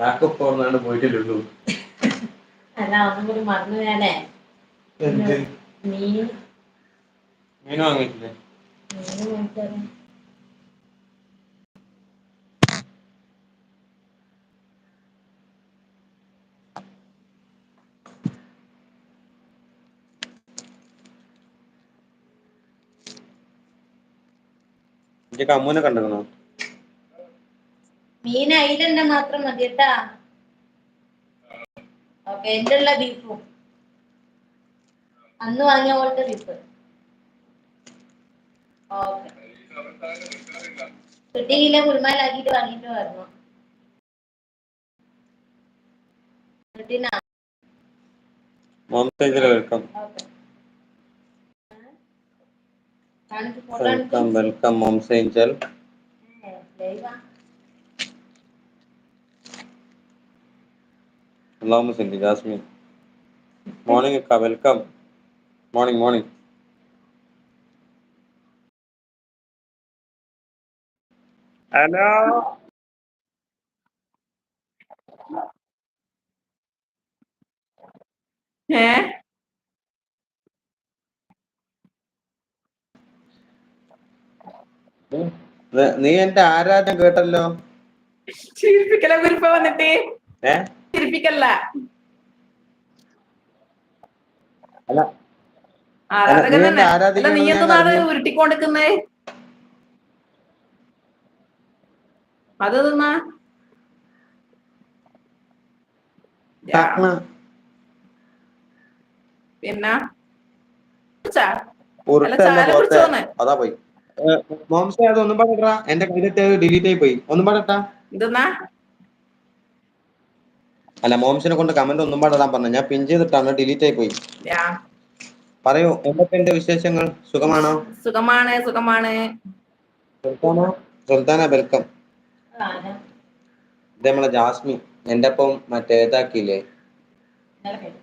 ചാക്കപ്പ് ഒന്നാണ് പോയിട്ടില്ലുള്ളൂ അല്ല ഒന്നും കൂടി മറന്നു ഞാനേ. മീൻ. മീൻ വാങ്ങിയിട്ടില്ലേ? മീൻ? കമ്മൂനെ കണ്ടിരുന്നോ? മീൻ അയിലെണ്ണ മാത്രം മതി കേട്ടാ ഓക്കെ എന്റെ ഉള്ള ബീഫും അന്ന് വാങ്ങിയ പോലത്തെ ബീഫ് ഓക്കെ. കിട്ടിയില്ല കുരുമാലാക്കിട്ട് വാങ്ങിട്ട് വരണം. കിട്ടിനാ വെൽക്കം. കാണിച്ച് വെൽക്കം മോംസ് ഏഞ്ചൽ ലൈവാ അള്ളാഹു salli, Jasmine. മോർണിംഗ് അക്ക വെൽക്കം മോർണിംഗ് മോർണിംഗ് ഹലോ ഏ? നീ എന്റെ ആരാധന കേട്ടല്ലോ? ചിരിപ്പിക്കല കുരിപ്പ വന്നിട്ട്. ഏ? ചിരിപ്പിക്കല്ല അല്ല. ആരാധകൻ തന്നെ. അല്ല നീ എന്താണ് ഉരുട്ടിക്കൊണ്ടിരിക്കുന്നേ? അത് തിന്നാ പിന്നെ? കുടിച്ചാ? ഉരുട്ടല്ല ചായ പോത്തെ. കുടിച്ചോന്ന്? അതാ പോയി. മോംസേ അത് ഒന്നും പാടട്ടാ എന്റെ ഡിലീറ്റ് ആയി പോയി. ഒന്നും പറയട്ടാ ഇതെന്നാ അല്ല മോംസിനെ കൊണ്ട് കമന്റ് ഒന്നും പാടിടാൻ പറഞ്ഞു ഞാൻ പിൻ ചെയ്തിട്ടാണ് ഡിലീറ്റ് ആയി പോയി. യാ, പറയൂ എന്തൊക്കെയുണ്ട് വിശേഷങ്ങൾ? സുഖമാണോ? സുഖമാണ് സുഖമാണ്. സുൽത്താന സുൽത്താന വെൽക്കം ഇത് നമ്മളെ ജാസ്മി എന്റെ ഒപ്പം മറ്റേ ഇതാക്കിയില്ലേ?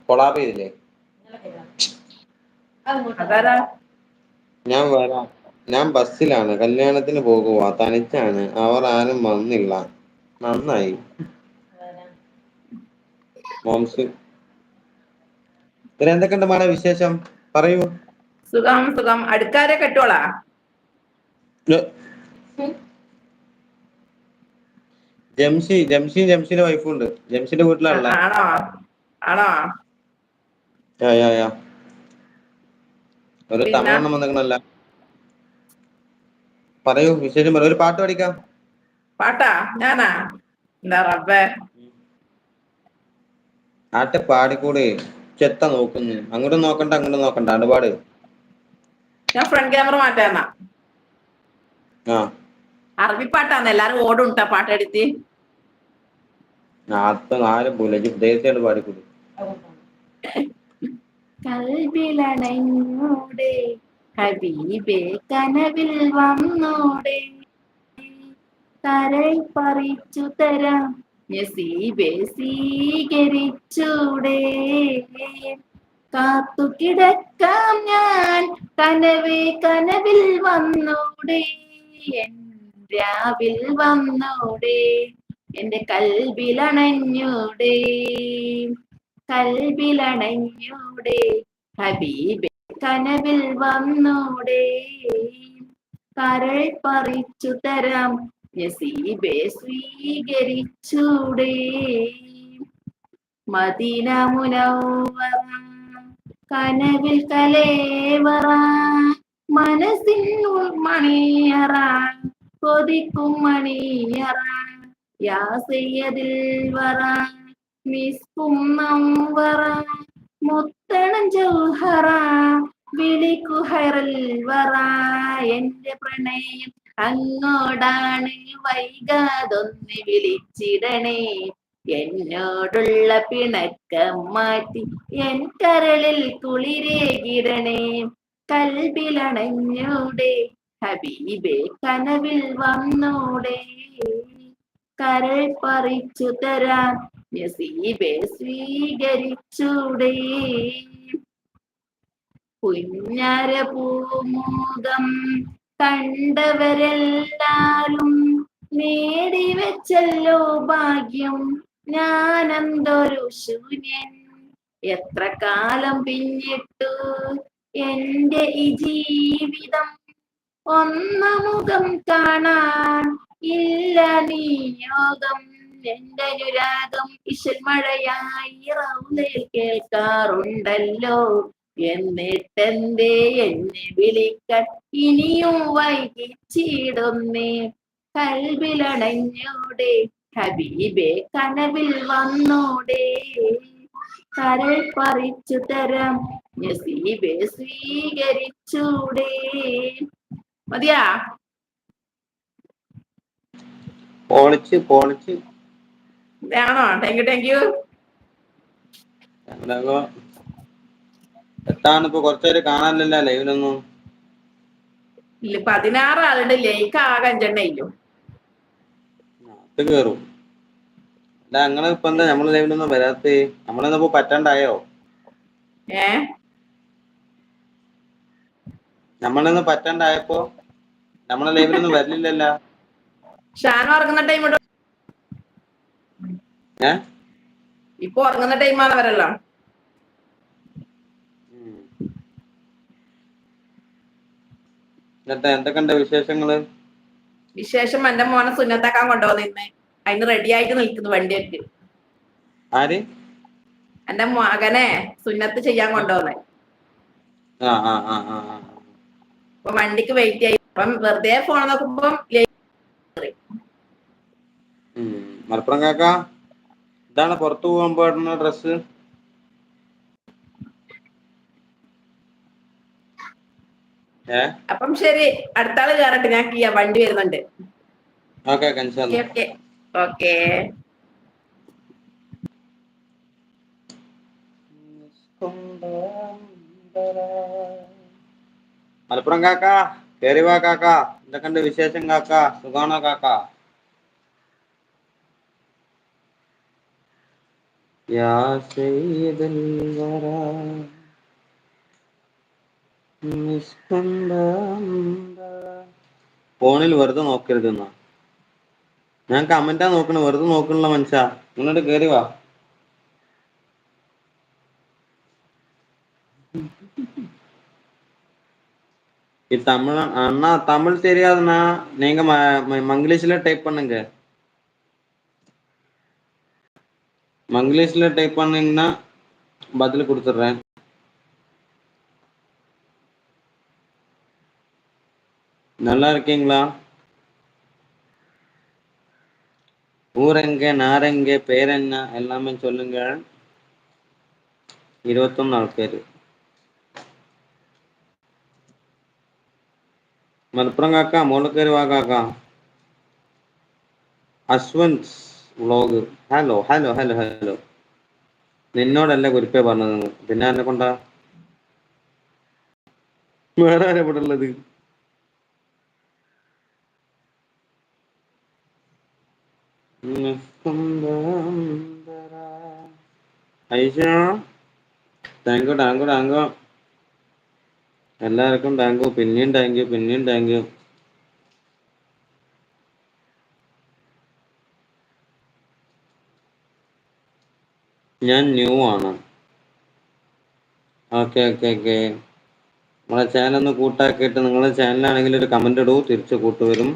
കൊളാബ് ചെയ്തില്ലേ? ഞാൻ വരാം. ഞാൻ ബസ്സിലാണ്. കല്യാണത്തിന് പോകുക തനിച്ചാണ്. അവർ ആരും വന്നില്ല. നന്നായി. മോംസ്. ഇതിന് എന്തൊക്കെയുണ്ട് മാഡം വിശേഷം? പറയൂ. സുഖം സുഖം. അടുക്കാരെ കെട്ടോളാ. ജംഷി ജംഷി ജംഷിന്റെ വൈഫും ഉണ്ട് ജംഷിന്റെ ആണോ? ആണോ? യാ ഒരു തമിഴെണ്ണം വന്നിക്കണല്ല? പറയൂ വിശേഷം പറയൂ. ഒരു പാട്ട് പഠിക്കാം പാട്ടാ? ഞാനാ? എന്താ റബ്ബേ. ആട്ടെ പാടിക്കൂടെ. ചെത്ത നോക്കുന്നു. അങ്ങോട്ട് നോക്കണ്ട അങ്ങോട്ട് നോക്കണ്ട. അടുപാട് പാട്. ഞാൻ ഫ്രണ്ട് ക്യാമറ മാറ്റാന്നാ ആ. അറബി പാട്ടാന്ന് എല്ലാരും ഓടും പാട്ടെടുത്തി. ോടെ പാടിക്കൂടി. ഹബീബേ കനവിൽ വന്നോടെ. തരൈ പറിച്ചു തരാം. സ്വീകരിച്ചൂടെ കാത്തു കിടക്കാം ഞാൻ കനവേ കനവിൽ വന്നോടെ. രാവിൽ വന്നോടെ. എന്റെ കൽവിലണഞ്ഞൂടെ. കൽവിലണഞ്ഞൂടെ. ഹബീബെ കനവിൽ വന്നൂടെ. കരൾ പറിച്ചു തരാം മദീന കനവിൽ കലേവറ മനസ്സിൻ മണിയറ കൊതിക്കും മണിയറ യാ സയ്യദിൽ വറ മിസ്കും നമ്പറ മുത്തണം ജൗഹറ വിളിക്കു ഹൈറൽ വറ എന്റെ പ്രണയം അങ്ങോടാണ് വൈകാതൊന്ന് വിളിച്ചിടണേ. എന്നോടുള്ള പിണക്കം മാറ്റി എൻ കരളിൽ കുളിരേകിടണേ. കൽബിലണഞ്ഞൂടെ ഹബീബെ കനവിൽ വന്നൂടെ. കരൾ പറിച്ചു തരാൻ നസീബെ സ്വീകരിച്ചൂടെ. കുഞ്ഞര പൂമുഖം കണ്ടവരെല്ലാരും നേടി വെച്ചല്ലോ ഭാഗ്യം. ഞാനെന്തൊരു ശൂന്യൻ. എത്ര കാലം പിന്നിട്ടു എന്റെ ഈ ജീവിതം. ഒന്ന മുഖം കാണാൻ ഇല്ല നിയോഗം എന്റെ അനുരാഗം ഇശൽ മഴയായി റൗലയിൽ കേൾക്കാറുണ്ടല്ലോ. എന്നിട്ടെന്തേ എന്നെ വിളിക്ക ഇനിയും വൈകിച്ചിടുന്നേ. കൽവിലടഞ്ഞോടെ. ഹബീബെ കനവിൽ വന്നൂടെ. കരൾ പറിച്ചു തരാം. നസീബെ സ്വീകരിച്ചൂടെ. മതിയാ? പൊളിച്ച് പൊളിച്ച് ഇതാണോ? താങ്ക് യു താങ്ക് യു എന്താകോ കൊറച്ചേര് ഇപ്പൊ കുറച്ചേര് കാണാനില്ലല്ലോ ലൈവിലൊന്നും. ഇല്ല പതിനാറ് ആളുണ്ട് ലൈക്ക് ആകെ അഞ്ചെണ്ണയില്ലോ അത് കേറും. അല്ല ഞങ്ങൾ ഇപ്പൊ എന്താ നമ്മൾ ലൈവിലൊന്നും വരാത്ത? നമ്മളെന്നപ്പോ പറ്റണ്ടായോ? ഏ? നമ്മളെന്ന് പറ്റണ്ടായപ്പോ? നമ്മളെ ലൈവിലൊന്നും വരലില്ലല്ലോ ഷാൻ ഇറങ്ങുന്ന ടൈം ഏ? ഇപ്പൊ ഉറങ്ങുന്ന ടൈമാണ് അവരല്ലോ. എന്നിട്ട് എന്തൊക്കെയുണ്ട് വിശേഷങ്ങൾ? വിശേഷം എന്റെ മോനെ സുന്നത്താക്കാൻ കൊണ്ടുപോകുന്ന അതിന് റെഡി ആയിട്ട് നിൽക്കുന്നു വണ്ടിയൊക്കെ. ആര്? എന്റെ മകനെ സുന്നത്ത് ചെയ്യാൻ ആ. അപ്പൊ വണ്ടിക്ക് വെയിറ്റ് ആയി. അപ്പം വെറുതെ ഫോൺ നോക്കുമ്പോ. മലപ്പുറം കാക്ക? ഇതാണ് പുറത്തു പോകുമ്പോ പാടുന്ന ഡ്രസ് അപ്പം ശരി അടുത്ത ആൾ കയറട്ടെ ഞാൻ ചെയ്യാം വണ്ടി വരുന്നുണ്ട്. ഓക്കെ മലപ്പുറം കാക്ക കേറി വാ കാക്ക. എന്തൊക്കെയുണ്ട് വിശേഷം കാക്ക? സുഖാണോ കാക്ക? യാ സയ്യിദൽ വരാ. ഫോണിൽ വെറുതെ നോക്കരുത് എന്നാ ഞാൻ കമന്റാ നോക്കണ വെറുതെ നോക്കണില്ല മനുഷ്യ നിങ്ങളോട് കേറി വാ இது தமிழ் அண்ணா தமிழ் தெரியாதுண்ணா நீங்க ம- ம- மங்கிலீஷ்ல டைப் பண்ணுங்க மங்கிலீஷ்ல டைப் பண்ணீங்கன்னா பதில் கொடுத்துட்றேன் நல்லா இருக்கீங்களா ஊர் எங்க நார் எங்க பேர் என்ன எல்லாமே சொல்லுங்க இருபத்தொன்னு பேர் മലപ്പുറം കാക്ക മോളിൽ കയറി വാ കാക്ക Ashwanth vlog hello hello hello hello നിന്നോടല്ല കുരിപ്പേ പറഞ്ഞത് പിന്നെ എന്നെ കൊണ്ടാ വേറെ ആരാ ഇവിടെ ഉള്ളത് thank you thank you thank you എല്ലാവർക്കും താങ്ക് യു പിന്നെയും താങ്ക് യു പിന്നെയും താങ്ക് യു ഞാൻ ന്യൂ ആണ്. ഓക്കെ ഓക്കെ ഓക്കെ നമ്മളെ ചാനൽ ഒന്ന് കൂട്ടാക്കിയിട്ട് നിങ്ങളുടെ ചാനലാണെങ്കിൽ ഒരു കമന്റ് ഇടൂ തിരിച്ച് കൂട്ടുവരും.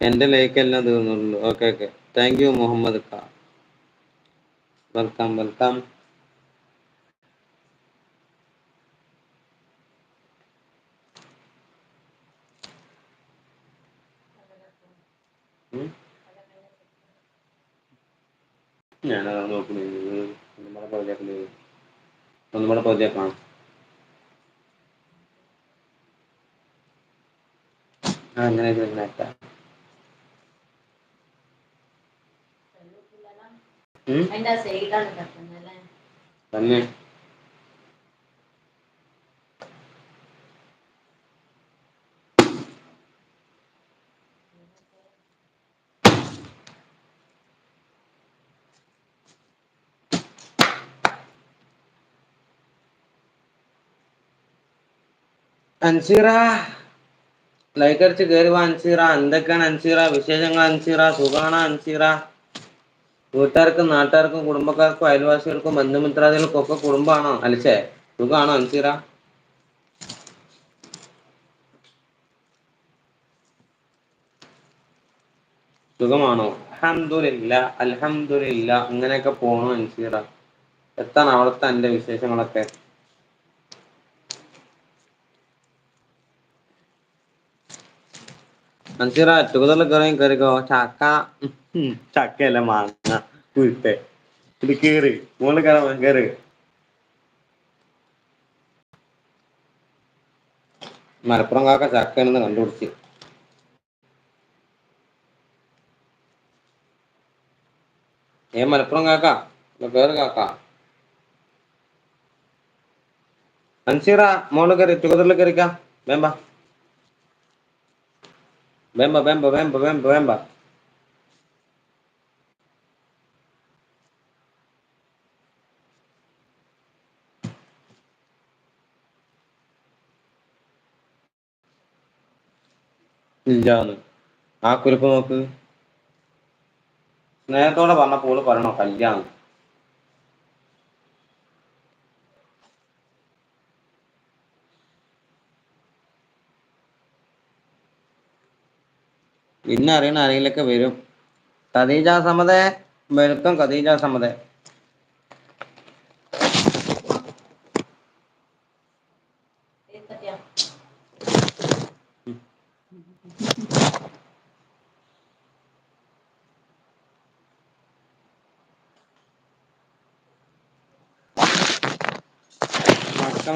എന്റെ ലൈക്ക് എല്ലാം തീർന്നുള്ളൂ. Okay okay thank you Muhammad Khan welcome welcome ഞാനതാണ് നോക്കുന്നത് ഒന്നും കൂടെ പകുതിയാക്കുന്നത് ഒന്നും കൂടെ പകുതിയാക്കണം ആ അങ്ങനെ അതിന്റെ സൈഡാണ് കത്തുന്നത് അല്ലേ? തന്നെ. അൻസീറ ലൈക്ക് അടിച്ച് കയറി വാ അൻസീറ. എന്തൊക്കെയാണ് അൻസീറ? വിശേഷങ്ങൾ അൻസീറ? സുഖാണോ അൻസീറ? വീട്ടുകാർക്കും നാട്ടുകാർക്കും കുടുംബക്കാർക്കും അയൽവാസികൾക്കും ബന്ധുമിത്രാദികൾക്കും ഒക്കെ കുടുംബാണോ അലിച്ചേ സുഖാണോ അൻസീറ? സുഖമാണോ? അൽഹംദുലില്ല അൽഹംദുലില്ല ഇങ്ങനെയൊക്കെ പോണോ അൻസീറ. എത്താണ് അവിടുത്തെ എന്റെ വിശേഷങ്ങളൊക്കെ? അൻസീറ ടൂതറിൽ കയറി കയറിക്കോ ചക്ക. ചക്കയല്ല മാങ്ങ കുരുത്തെ ഇത് കേറ്. മുകളിൽ കയറാൻ കേറ്. മലപ്പുറം കാക്ക ചക്കയാണെന്ന് കണ്ടുപിടിച്ച്. ഏ മലപ്പുറം കാക്ക? വേറെ കാക്ക. അൻസീറ മോൾ കയറി ടുഗദറിൽ കയറിക്കാം. വേമ്പ. വേമ്പ വേമ്പ വേമ്പ വേമ്പ വേമ്പ. ഇല്ലാന്ന്. ആ കുരിപ്പ് നോക്ക്. സ്നേഹത്തോടെ പറഞ്ഞപ്പോൾ പറയണോ കല്യാണം? ഇന്നെ അറിയണ ആരെങ്കിലൊക്കെ വരും. ഖദീജ സമതെ വെൽക്കം ഖദീജ സമതെ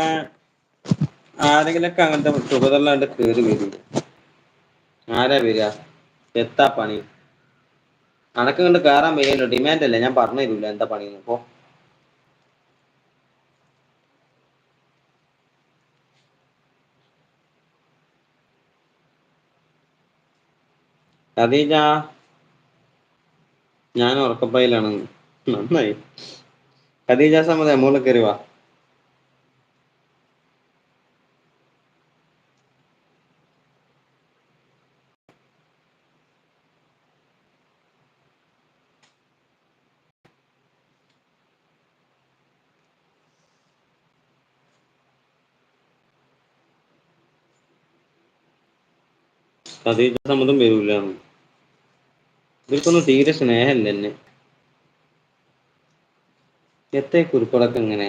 മക്കളെ ആരെങ്കിലൊക്കെ അങ്ങനത്തെ സുഖതല്ലാണ്ട് കേറി വരും. ആരാ വരിക? എത്താ പണി? അനക്ക് കണ്ട് കേറാൻ വയ്യല്ലോ ഡിമാൻഡ് അല്ലേ? ഞാൻ പറഞ്ഞു തരൂല എന്താ പണി ഇപ്പോ അതീജ ഞാൻ ഉറക്കപ്പയിലാണ്. നന്നായി. ഖദീജ സമത മോൾ കയറി ഖദീജ സമ്മതം വരൂല. ഇവർക്കൊന്നും തീരെ സ്നേഹമില്ല എന്നെ എത്തേ കുരുക്കളൊക്കെ ഇങ്ങനെ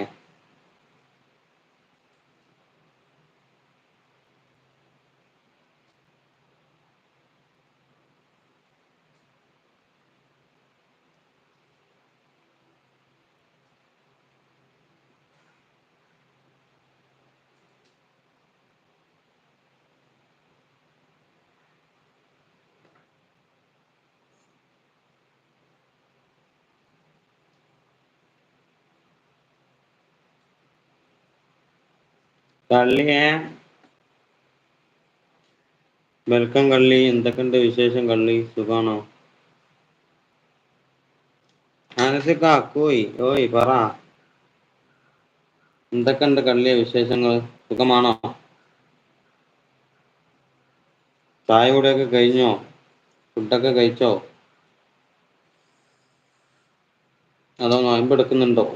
കള്ളിയെ വെൽക്കം കള്ളി. എന്തൊക്കെയുണ്ട് വിശേഷം കള്ളി? സുഖാണോ? അനസിക്ക കോയ് ഓയ് പറ. എന്തൊക്കെയുണ്ട് കള്ളിയ വിശേഷങ്ങൾ? സുഖമാണോ? ചായ കൂടെയൊക്കെ കഴിഞ്ഞോ? ഫുഡൊക്കെ കഴിച്ചോ? അതോ നോയമ്പെടുക്കുന്നുണ്ടോ?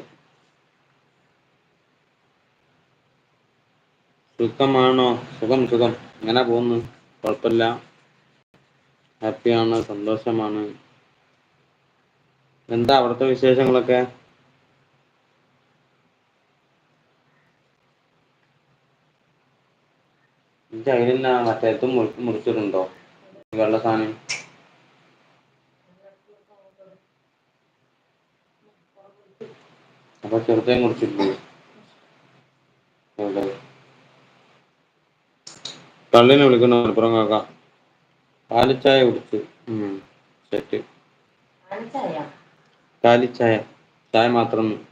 സുഖമാണോ? സുഖം സുഖം. എങ്ങനെ പോകുന്നു? കുഴപ്പമില്ല. ഹാപ്പിയാണ് സന്തോഷമാണ്. എന്താ അവിടുത്തെ വിശേഷങ്ങളൊക്കെ? ഇജ്ജ് അതിനെന്നാ മറ്റേ മുറിച്ചിട്ടുണ്ടോ? വെള്ള സാധനം. അപ്പൊ ചെറുതേ മുറിച്ചിട്ടില്ലേ എവിടെ കള്ളിനെ വിളിക്കുന്ന മലപ്പുറം കാക്ക. പാലിച്ചായ കുടിച്ച്. ഉം. സെറ്റ്. കാലിച്ചായ ചായ മാത്രം.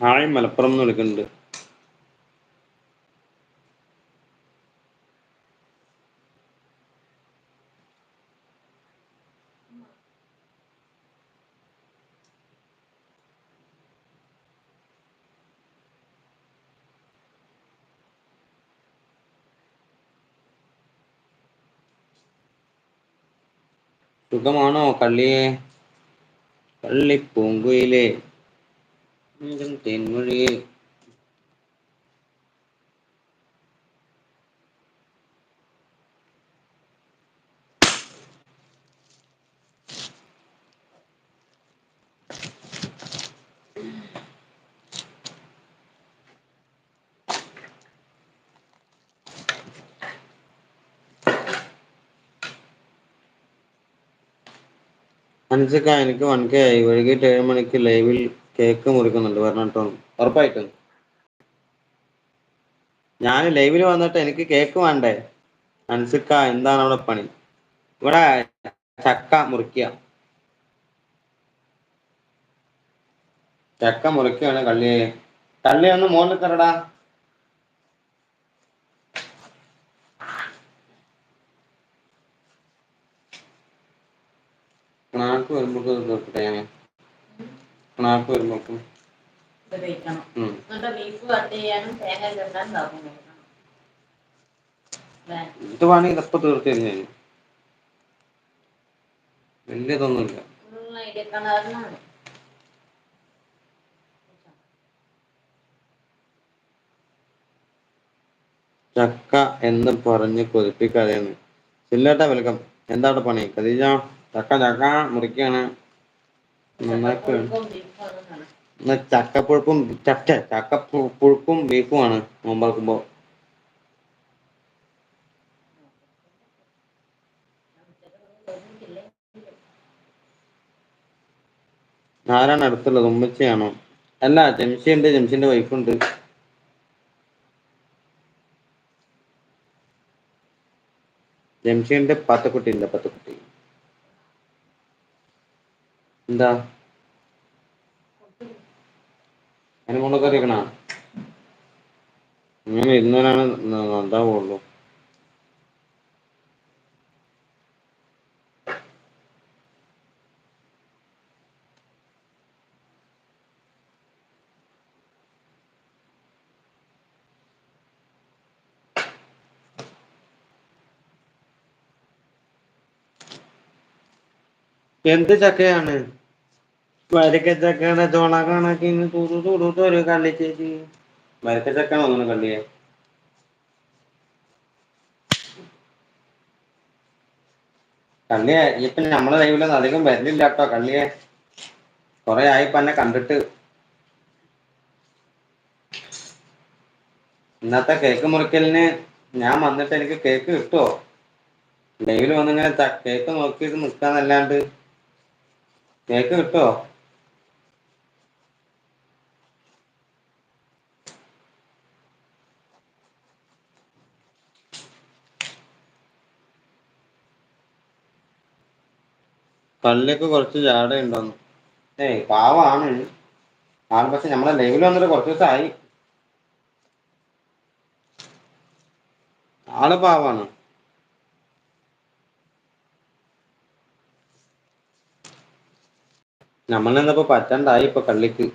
ഹായ് മലപ്പുറം എന്ന് വിളിക്കുന്നുണ്ട്. സുഖമാണോ കള്ളിയേ കള്ളി പൂങ്കുയിലേ തെന്മൊഴിയേ എനിക്ക് വൺ കെ ആയി. വൈകിട്ട് ഏഴ് മണിക്ക് ലൈവിൽ കേക്ക് മുറിക്കുന്നുണ്ട് പറഞ്ഞിട്ടോ ഉറപ്പായിട്ടും. ഞാൻ ലൈവിൽ വന്നിട്ട് എനിക്ക് കേക്ക് വേണ്ടേ? അൻസിക്ക എന്താണ് അവിടെ പണി? ഇവിടെ ചക്ക മുറിക്കുക ചക്ക മുറിക്കുകയാണ് കള്ളിയെ കള്ളി ഒന്ന് മോളിൽ കണാക്ക് വരുമ്പോഴേക്കും ഞാൻ? ഇത് കഴിക്കണം ഉം. എന്നിട്ട് ബീഫ് കട്ട് ചെയ്യാനും തേങ്ങ ചെണ്ടാൻ ഉണ്ടാക്കും കഴിക്കണം അല്ലേ? ഇത് വേണമെങ്കിൽ ഇതപ്പം തീർത്ത് തരും ഞാൻ വലിയ ഐഡിയ കാണാറുണ്ട് ചക്ക എന്ന് പറഞ്ഞ് കൊതിപ്പിക്കാതെ ചില്ലേട്ടാ വെൽക്കം. എന്താണ് പണി? കതീജ ചക്ക ചക്ക മുറിക്കാണ്. നന്നായിട്ട് ചട്ട ചക്കപ്പുഴുപ്പും ചക്ക ചക്ക പുഴുപ്പും ബീഫുമാണ് നോമ്പാക്കുമ്പോ. ആരാണ് അടുത്തുള്ളത് ഉമ്മച്ചയാണോ. അല്ല ജംഷി ഉണ്ട് ജംഷിന്റെ വൈഫുണ്ട്. ജംഷിന്റെ പത്തക്കുട്ടി ഉണ്ട് പത്തക്കുട്ടി. എന്താ? അതിന് മുളക് അറിയിക്കണ അങ്ങനെ ഇരുന്നവരാണ് ഉണ്ടാവുള്ളൂ എന്ത് ചക്കയാണ്? തോന്നുന്നു കള്ളിയെ ഇപ്പൊ നമ്മളെ ലൈവിലൊന്നും അധികം വരലില്ല കേട്ടോ കള്ളിയെ കൊറേ ആയി ഇപ്പൊ എന്നെ കണ്ടിട്ട്. ഇന്നത്തെ കേക്ക് മുറിക്കലിന് ഞാൻ വന്നിട്ട് എനിക്ക് കേക്ക് കിട്ടുമോ ലൈവിൽ വന്നിങ്ങനെ കേക്ക് നോക്കിയിട്ട് നിക്കാന്നല്ലാണ്ട്. കേക്ക് കിട്ടുമോ പള്ളിയൊക്കെ കുറച്ച് ജാട ഉണ്ടോന്ന്. ഏയ് പാവാണ്. ആണ് പക്ഷെ നമ്മളെ ലൈവിൽ വന്നിട്ട് കുറച്ച് ദിവസമായി ആൾ പാവാണ്. നമ്മളെന്നപ്പോ പറ്റണ്ടായി ഇപ്പൊ കള്ളിക്ക്.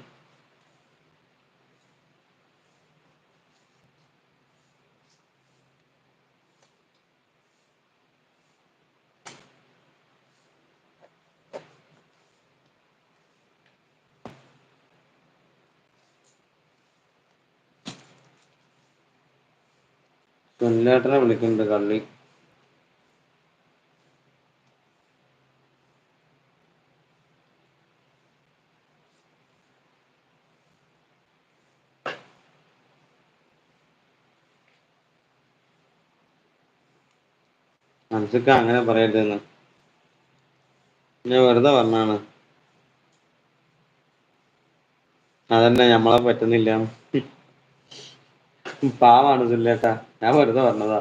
സുനിലേട്ടനെ വിളിക്കുന്നുണ്ട് കള്ളി. മനസ്സിക്ക അങ്ങനെ പറയരുതെന്ന്. ഞാൻ വെറുതെ പറഞ്ഞാണ് അതന്നെ നമ്മളെ പറ്റുന്നില്ല. പാവാണ് സുല്ലേട്ടാ. ഞാൻ വെറുതെ പറഞ്ഞതാ.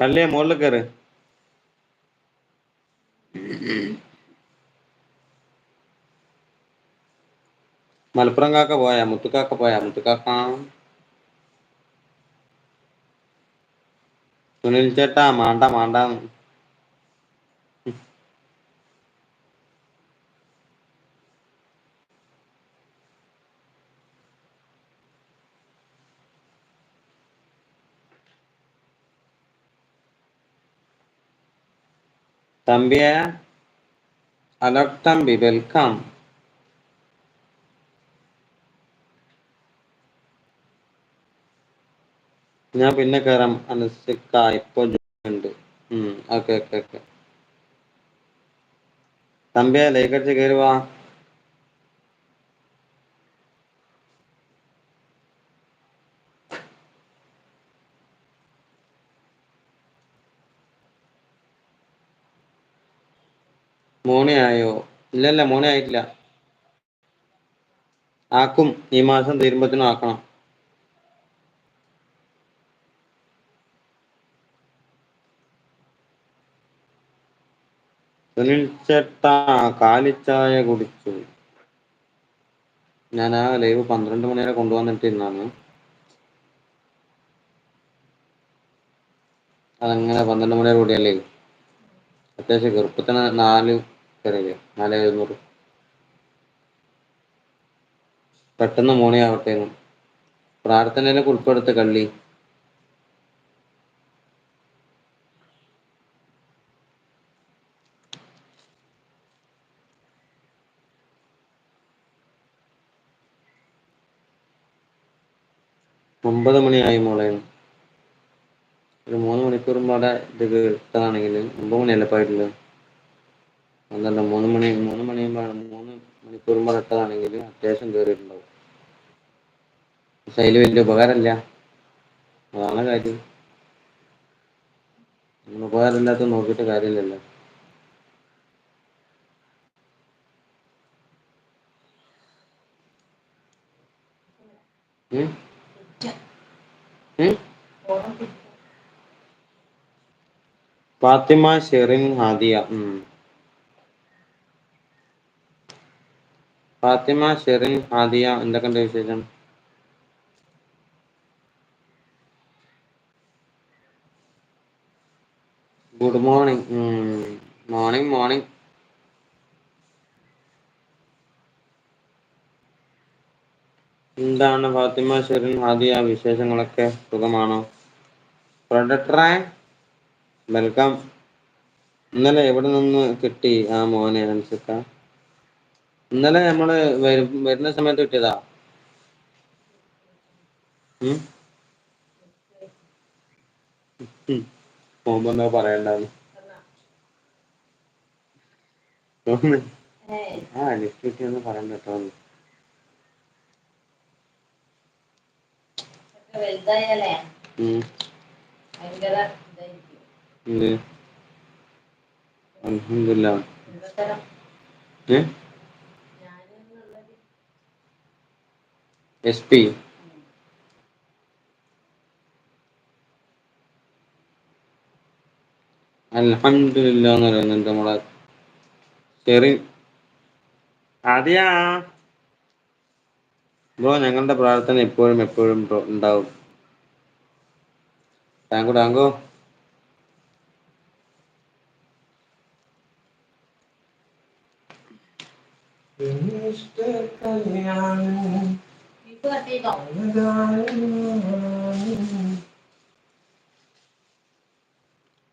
കല്ലേ മുകളിൽ കയറ് മലപ്പുറം കാക്ക പോയാ മുത്തുക്കാക്ക പോയാ മുത്തുക്കാക്ക. സുനിൽ ചേട്ടാ മാണ്ട മാണ്ട തമ്പിയെ അലോക് തമ്പി വെൽക്കം ഞാൻ പിന്നെ കയറാം അനുസിക്ക ഇപ്പൊ ഉണ്ട് ഓക്കെ ഓക്കെ ഓക്കെ. തമ്പിയെ ലൈക്ക് അടിച്ച് മോണി ആയോ? ഇല്ലല്ല മോണി ആയിട്ടില്ല. ആക്കും. ഈ മാസം തീരുമ്പത്തിനും ആക്കണം. സുനിൽ ചേട്ടാ കാലിച്ചായ കുടിച്ചു. ഞാൻ ആ ലൈവ് പന്ത്രണ്ട് മണി വരെ കൊണ്ടുവന്നിട്ടിരുന്നാണ്. അതങ്ങനെ പന്ത്രണ്ട് മണി വരെ കൂടിയല്ലേ? അത്യാവശ്യം ഗർഭത്തിന് നാല് കറിയില്ലേ നാല് എഴുന്നൂറ്. പെട്ടെന്ന് മോണിയാവട്ടെ പ്രാർത്ഥനയിലേക്ക് ഉൾപ്പെടുത്ത കള്ളി. ഒമ്പത് മണിയായി മോളെ. ഒരു മൂന്ന് മണിക്കൂറും പാടെ ഇത് ഇട്ടതാണെങ്കിൽ ഒമ്പത് മണിയല്ലേ പോയിട്ടുള്ളത് അതല്ല മൂന്ന് മണി മൂന്ന് മണിയുമ്പോഴാണ് മൂന്ന് മണിക്കൂറുമ്പോൾ ഇട്ടതാണെങ്കിൽ അത്യാവശ്യം കയറിയിട്ടുണ്ടാവും പക്ഷെ അതിൽ വലിയ ഉപകാരമില്ല. അതാണ് കാര്യം. നമ്മൾ ഉപകാരമില്ലാത്ത നോക്കിയിട്ട് കാര്യമില്ലല്ലോ. ഉം? ഉം? ഫാത്തിമ ഷെറിൻ ഹാദിയ ഫാത്തിമ ഷെറിൻ ഹാദിയ എന്തൊക്കെയുണ്ട് വിശേഷം? ഗുഡ് മോർണിംഗ് മോർണിംഗ് മോർണിംഗ് എന്താണ് ഫാത്തിമ ഷെറിൻ ഹാദിയ വിശേഷങ്ങളൊക്കെ? സുഖമാണോ? പ്രൊഡക്ടറെ വെൽക്കം. ഇന്നലെ എവിടെ നിന്ന് കിട്ടി ആ മോനെ അൻസിക്ക? ഇന്നലെ നമ്മൾ വരു- വരുന്ന സമയത്ത് കിട്ടിയതാ. ഉം? പറയണ്ടെന്ന്? ആ ലിഫ്റ്റ് കിട്ടിയെന്ന് പറയണ്ട കേട്ടോ. ഇന്നത്തരം ഏ? എസ് പി അൽഹംദുലില്ലാ എന്ന് പറയുന്നുണ്ട് നമ്മളെ ഷെറിൻ അതെയാ ബ്രോ ഞങ്ങളുടെ പ്രാർത്ഥന എപ്പോഴും എപ്പോഴും ഉണ്ടാവും. താങ്കു താങ്കോ ഇഷ്ട ചെയ്തോ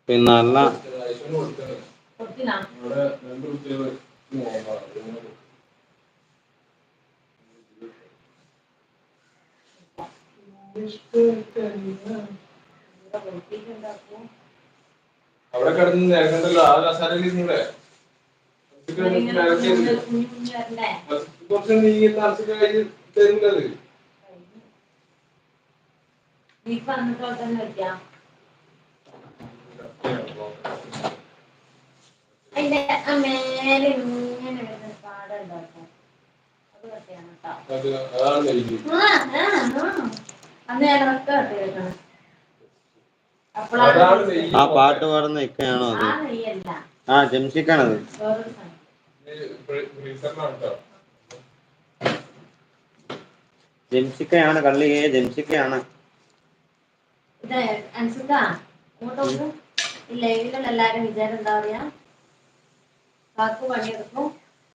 പിന്നെ അല്ല കൊടുത്തില്ല ഇവിടെ കൊടുത്തിട്ടുണ്ടാക്കും അവിടെ കിടന്ന് നേരണ്ടല്ലോ ആ കസാരയിൽ കുറച്ച് നീങ്ങി തറച്ചു കഴിഞ്ഞ് തരുന്നത് ആ പാട്ട് പാടുന്ന ഇക്കയാണോ ആ അത് ആ ജംഷിക്കാണത്. കേട്ടോ ജംഷിക്കയാണ് കള്ളിയെ ജംഷിക്കയാണ് ലൈവിലുള്ള എല്ലാരും വിചാരം എന്താ പറയാ? കാക്കു പണിയെടുക്കും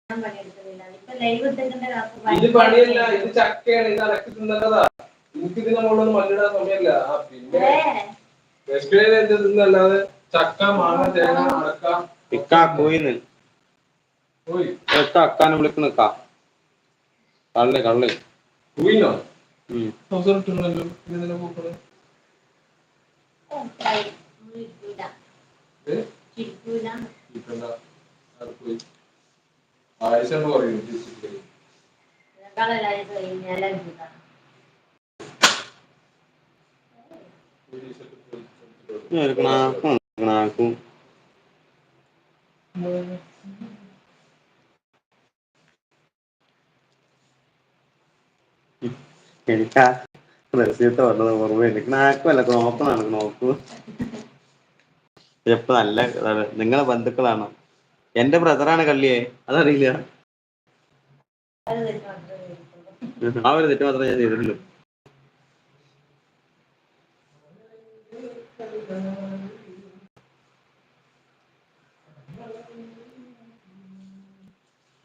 ഞാൻ പണിയെടുക്കുന്നില്ല. ഇപ്പൊ ലൈവ് ഇട്ടിട്ടുണ്ട് കാക്കു ഇത് പണിയല്ല ഇത് ചക്കയാണ് ഇത് അടക്കി തിന്നേണ്ടതാ എനിക്ക് ഇതിന്റെ മുകളിലൊന്നും സമയമില്ല. ആ, പിന്നെ തിന്നല്ലാതെ ചക്ക മാങ്ങ തേങ്ങ അടക്ക. ഇക്കാ കോയിന്ന് അക്കാനെ വിളിക്കണക്കാ കള്ളി കള്ളി. പോയിന്നോ ഉം. ട്രൗസർ ഇട്ടുണ്ടല്ലോ ഇതിനെ പോക്കണേ. ഒന്നും ഇരിക്കൂല. ഏ ഇരിക്കൂല. ഇപ്പെന്താ അത് പോയി ആഴ്ച പറയും എനിക്കാ റസീത്ത് പറഞ്ഞത് ഓർമ്മയില്ല കണാക്കുമല്ല നോക്കണാണ് നോക്കൂ എപ്പോ നല്ല. നിങ്ങളെ ബന്ധുക്കളാണോ എന്റെ ബ്രദറാണ് കള്ളിയെ അതറിയില്ല ആ ഒരു തെറ്റ് മാത്രമേ ഞാൻ ചെയ്തിട്ടുള്ളൂ?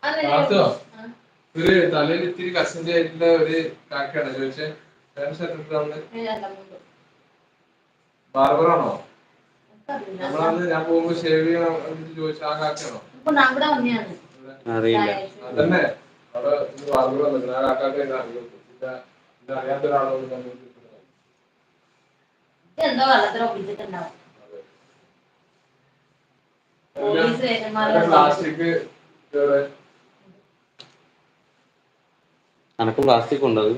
ആ. ഒരു തലയിൽ ഇത്തിരി കസിന്റെ ആയിട്ടുള്ള ഒരു കാക്കയാണ്. ചോദിച്ചേ. ബാർബറാണോ? നമ്മളന്ന് ഞാൻ പോകുമ്പോ ഷേവ് ചെയ്യണം ചോദിച്ച ആ കാക്കയാണോ? ഇപ്പൊ നമ്മുടെ വന്നെയാണ്. അറിയില്ല. അതന്നെ. അവിടെ ബാർബർ വന്നിട്ടുണ്ട്. ആ കാക്കാക്ക് അറിയാത്ത ഒരാളോട്. എന്തോ വെള്ളത്തിൽ ഒപ്പിച്ചിട്ടുണ്ടാവും. പ്ലാസ്റ്റിക് ഇവിടെ അനക്ക് പ്ലാസ്റ്റിക് ഉണ്ടത് ആ ഇറച്ചി അതിലിട്ടിട്ട് ഇറച്ചി കാണിച്ചു വെള്ളം ഇട്ടില്ലേ പ്ലാസ്റ്റിക് ഇട്ടില്ല അത്?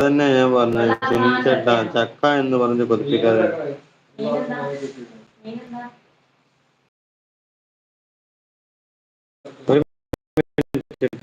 തന്നെ ഞാൻ പറഞ്ഞ ചെനിച്ചട്ട ചക്ക എന്ന് പറഞ്ഞ് കൊതിപ്പിക്കാതെ. ചിട്ട